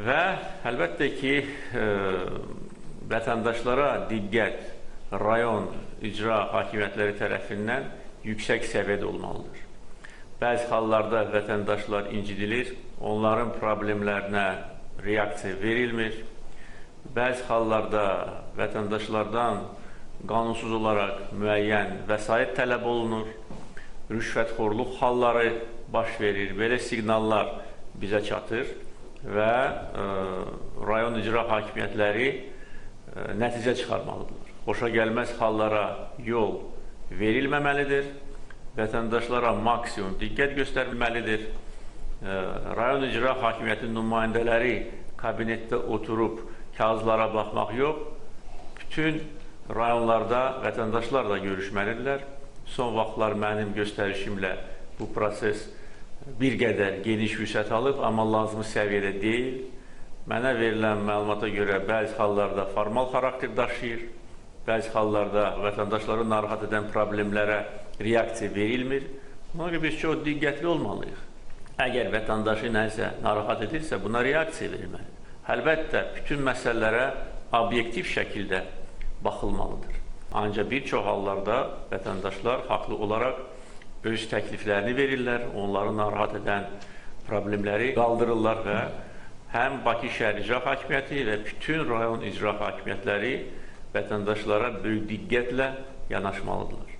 Və əlbəttə ki, e, vətəndaşlara diqqət rayon icra hakimiyyətləri tərəfindən yüksək səviyyədə olmalıdır. Bəzi hallarda vətəndaşlar incidilir, onların problemlərinə reaksiya verilmir. Bəzi hallarda vətəndaşlardan qanunsuz olaraq müəyyən vəsait tələb olunur. Rüşvətxorluq halları baş verir. Belə siqnallar bizə çatır və e, rayon icra hakimiyyətləri e, nəticə çıxarmalıdırlar. Xoşa gəlməz hallara yol verilməməlidir. Vətəndaşlara maksimum diqqət göstərilməlidir. E, Rayon icra hakimiyyətinin nümayəndələri kabinetdə oturub kağızlara baxmaq yox, bütün rayonlarda vətəndaşlarla görüşməlidirlər. Son vaxtlar mənim göstərişimlə bu proses bir qədər geniş vüsət alıb, amma lazımi səviyyədə deyil. Mənə verilən məlumata görə bəzi hallarda formal xarakter daşıyır, bəzi hallarda vətəndaşları narahat edən problemlərə reaksiya verilmir. Ona görə biz çox diqqətli olmalıyıq. Əgər vətəndaşı nəsə narahat edirsə, buna reaksiya verilməlidir. Əlbəttə, bütün məsələlərə obyektiv şəkildə baxılmalıdır. Ancaq bir çox hallarda vətəndaşlar haqlı olaraq öz təkliflərini verirlər, onları narahat edən problemləri qaldırırlar və həm Bakı şəhər icra hakimiyyəti və bütün rayon icra hakimiyyətləri vətəndaşlara böyük diqqətlə yanaşmalıdırlar.